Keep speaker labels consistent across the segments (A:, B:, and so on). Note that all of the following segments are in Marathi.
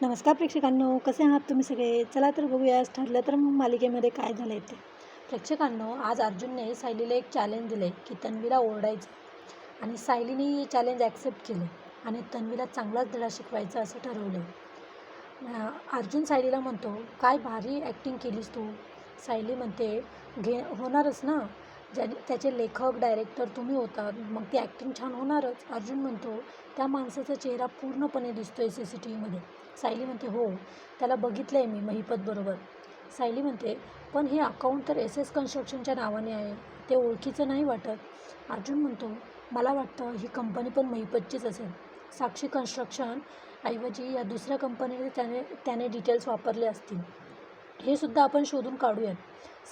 A: नमस्कार प्रेक्षकांनो कसे आहात तुम्ही सगळे? चला तर बघूया आज ठरलं तर मग मालिकेमध्ये काय झालं आहे ते. प्रेक्षकांनो आज अर्जुनने सायलीला एक चॅलेंज दिलं आहे की तन्वीला ओरडायचं आणि सायलीने हे चॅलेंज ॲक्सेप्ट केलं आणि तन्वीला चांगलाच धडा शिकवायचा असं ठरवलं. आहे अर्जुन सायलीला म्हणतो काय भारी ॲक्टिंग केलीस तू. सायली म्हणते घे होणारच ना. ज्या त्याचे लेखक डायरेक्टर तुम्ही होता. मग ती ॲक्टिंग छान होणारच. अर्जुन म्हणतो त्या माणसाचा चेहरा पूर्णपणे दिसतो आहे सी सी टी व्हीमध्ये सायली म्हणते हो त्याला बघितलं आहे मी महिपतबरोबर सायली म्हणते पण हे अकाउंट तर एस एस कन्स्ट्रक्शनच्या नावाने आहे. ते ओळखीचं नाही वाटत. अर्जुन म्हणतो मला वाटतं ही कंपनी पण महिपतचीच असेल. साक्षी कन्स्ट्रक्शन ऐवजी या दुसऱ्या कंपनीने त्याने त्याने डिटेल्स वापरले असतील. हे सुद्धा आपण शोधून काढूयात.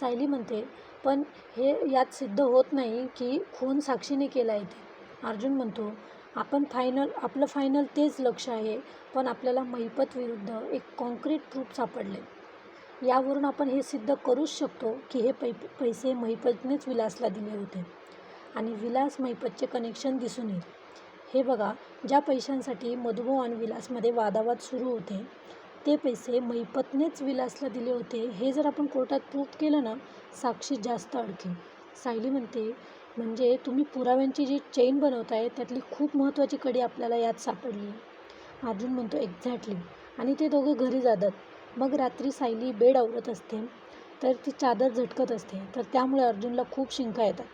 A: सायली म्हणते पण हे यात सिद्ध होत नाही की खून साक्षीने केला आहे ते. अर्जुन म्हणतो आपण फायनल आपलं फायनल तेच लक्ष आहे पण आपल्याला महिपत विरुद्ध एक कॉन्क्रीट प्रूफ सापडले. यावरून आपण हे सिद्ध करूच शकतो की हे पै पैसे महिपतनेच विलासला दिले होते. आणि विलास महिपतचे कनेक्शन दिसून येईल. हे बघा ज्या पैशांसाठी मधुभाऊ आणि विलासमध्ये वादावाद सुरू होते ते पैसे मैपतनेच विलासला दिले होते. हे जर आपण कोर्टात प्रूफ केलं ना साक्षी जास्त अडकेल. सायली म्हणते म्हणजे तुम्ही पुराव्यांची जी चेन बनवताय त्यातली खूप महत्त्वाची कडी आपल्याला यात सापडली. अर्जुन म्हणतो एक्झॅक्टली. आणि ते दोघे घरी जातात. मग रात्री सायली बेड आवरत असते तर ती चादर झटकत असते. तर त्यामुळे अर्जुनला खूप शिंका येतात.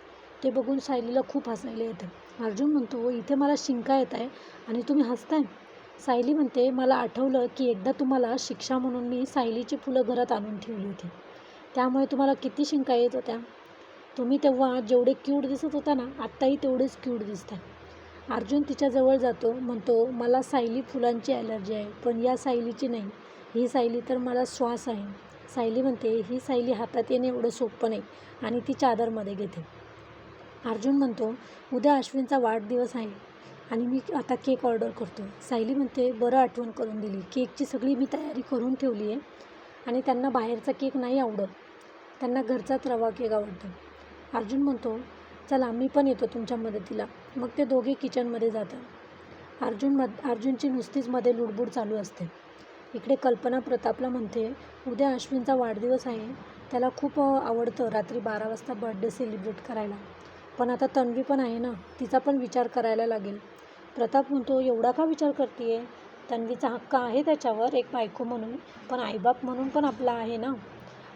A: ते बघून सायलीला खूप हसायला येतं. अर्जुन म्हणतो इथे मला शिंका येत आहे आणि तुम्ही हसताय? सायली म्हणते मला आठवलं की एकदा तुम्हाला शिक्षा म्हणून मी सायलीची फुलं घरात आणून ठेवली होती. त्यामुळे तुम्हाला किती शिंका येत होत्या. तुम्ही तेव्हा जेवढे क्यूट दिसत होता ना आत्ताही तेवढेच क्यूट दिसता अर्जुन तिच्याजवळ जातो म्हणतो मला सायली फुलांची ॲलर्जी आहे पण या सायलीची नाही. ही सायली तर मला श्वास आहे. सायली म्हणते ही सायली हातात येणे एवढं सोपं नाही आणि ती चादरमध्ये घेते. अर्जुन म्हणतो उद्या अश्विनचा वाढदिवस आहे. आणि मी आता केक ऑर्डर करतो सायली म्हणते बरं आठवण करून दिली. केकची सगळी मी तयारी करून ठेवली आहे आणि त्यांना बाहेरचा केक नाही आवडत. त्यांना घरचाच रवा केक आवडतो. अर्जुन म्हणतो चला मी पण येतो तुमच्या मदतीला. मग ते दोघे किचनमध्ये जातात. अर्जुन मद अर्जुनची नुसतीच मध्ये लुडबुड चालू असते. इकडे कल्पना प्रतापला म्हणते उद्या अश्विनचा वाढदिवस आहे. त्याला खूप आवडतं रात्री बारा वाजता बर्थडे सेलिब्रेट करायला. पण आता तन्वी पण आहे ना तिचा पण विचार करायला लागेल. प्रताप म्हणतो एवढा का विचार करते आहे तन्वीचा हक्क आहे त्याच्यावर एक बायको म्हणून पण आईबाप म्हणून पण आपला आहे ना?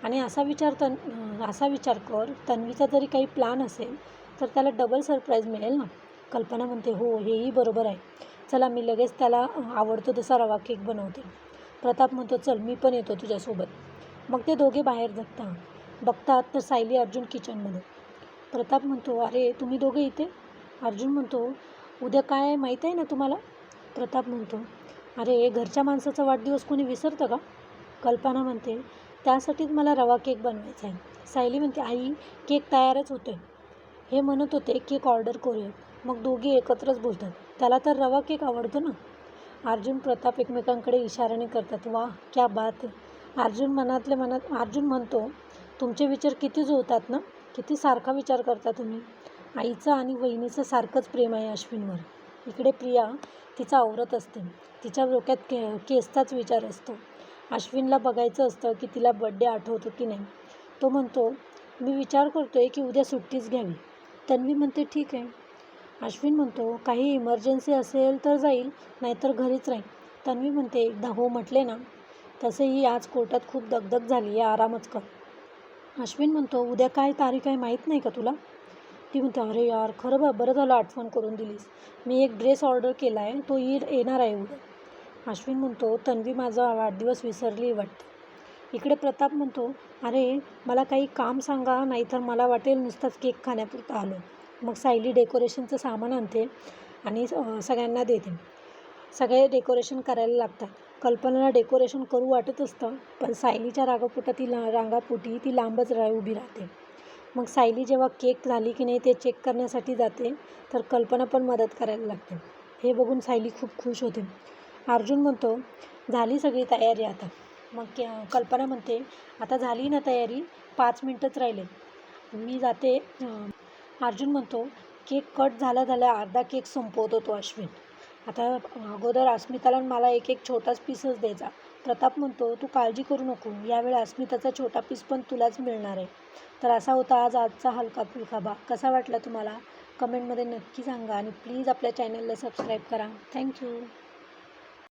A: आणि असा विचार तन असा विचार कर तन्वीचा जरी काही प्लॅन असेल तर त्याला डबल सरप्राईज मिळेल ना? कल्पना म्हणते हो हेही बरोबर आहे. चला मी लगेच त्याला आवडतो तसा रवा केक बनवते. प्रताप म्हणतो चल मी पण येतो तुझ्यासोबत. मग ते दोघे बाहेर जगतात बघतात तर सायली अर्जुन किचनमध्ये प्रताप म्हणतो अरे तुम्ही दोघे इथे? अर्जुन म्हणतो उद्या काय माहीत आहे ना तुम्हाला? प्रताप म्हणतो अरे घरच्या माणसाचा वाढदिवस कोणी विसरतं का? कल्पना म्हणते त्यासाठीच मला रवा केक बनवायचा आहे. सायली म्हणते आई केक तयारच होतो आहे हे म्हणत होते केक ऑर्डर करूया. मग दोघे एकत्रच बोलतात त्याला तर रवा केक आवडतो ना? अर्जुन प्रताप एकमेकांकडे इशाऱ्याने करतात वा क्या बात. आहे अर्जुन मनातले मनात अर्जुन म्हणतो तुमचे विचार किती जुळतात ना? किती सारखा विचार करता तुम्ही. आईचं आणि वहिनीचं सारखंच प्रेम आहे अश्विनवर. इकडे प्रिया तिचा आवरत असते. तिच्या डोक्यात के केसचाच विचार असतो. अश्विनला बघायचं असतं की तिला बड्डे आठवतो की नाही. तो म्हणतो मी विचार करतो आहे की उद्या सुट्टीच घ्यावी. तन्वी म्हणते ठीक आहे. अश्विन म्हणतो काही इमर्जन्सी असेल तर जाईल नाहीतर घरीच राहील तन्वी म्हणते एकदा हो म्हटले ना तसेही आज कोर्टात खूप दगदग झाली आहे आरामच कर. अश्विन म्हणतो उद्या काय तारीख आहे माहीत नाही का तुला? ती म्हणते अरे यार खरं बा बरं झालं आठवण करून दिलीस. मी एक ड्रेस ऑर्डर केला आहे तो येईल येणार आहे उद्या. अश्विन म्हणतो तन्वी माझा वाढदिवस विसरली वाटते. इकडे प्रताप म्हणतो अरे मला काही काम सांगा नाहीतर मला वाटेल नुसताच केक खाण्यापुरतं आलो. मग सायली डेकोरेशनचं सामान आणते आणि सगळ्यांना देते. सगळे डेकोरेशन करायला लागतात. कल्पनाला डेकोरेशन करू वाटत असतं पण सायलीच्या रागापोटा ती ला रांगापोटी ती लांबच रा उभी राहते. मग सायली जेव्हा केक झाली की नाही ते चेक करण्यासाठी जाते तर कल्पना पण मदत करायला लागते. हे बघून सायली खूप खुश होते. अर्जुन म्हणतो झाली सगळी तयारी आता. मग कल्पना म्हणते आता झाली ना तयारी? पाच मिनटंच राहिले. मी जाते अर्जुन म्हणतो केक कट झाला झाला अर्धा केक संपवतो तो अश्विन. आता अगोदर अस्मिताला मला एक एक छोटाच पीसच द्यायचा. प्रताप म्हणतो तू काळजी करू नको. यावेळी अस्मिताचा छोटा पीस पण तुलाच मिळणार आहे. तर असा होता आज आजचा हलका फुलका भाग कसा वाटला तुम्हाला? कमेंटमध्ये नक्की सांगा आणि प्लीज आपल्या चॅनलला सबस्क्राईब करा. थँक्यू